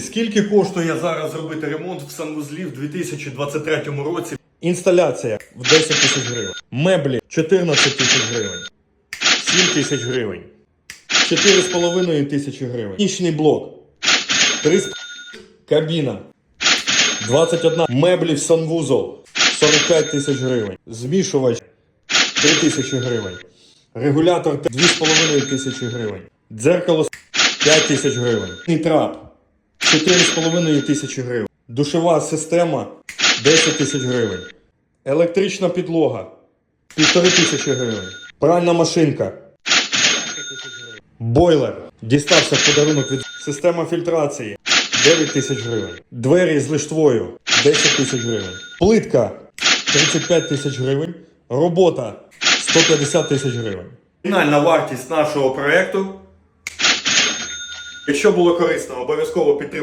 Скільки коштує зараз зробити ремонт в санвузлі в 2023 році? Інсталяція в 10 тисяч гривень. Меблі 14 тисяч гривень. 7 тисяч гривень. 4,5 тисячі гривень. Нічний блок. 3 Кабіна. 21 меблі в санвузол 45 тисяч гривень. Змішувач 3 тисячі гривень. Регулятор 2,5 тисячі гривень. Дзеркало 5 тисяч гривень. І трап 4,5 тисячі гривень. Душова система 10 тисяч гривень. Електрична підлога 1,5 тисячі гривень. Пральна машинка. Бойлер. Дістався в подарунок від система фільтрації 9 тисяч гривень. Двері з лиштвою 10 тисяч гривень. Плитка 35 тисяч гривень. Робота 150 тисяч гривень. Фінальна вартість нашого проекту. Якщо було корисно, обов'язково підтримайте.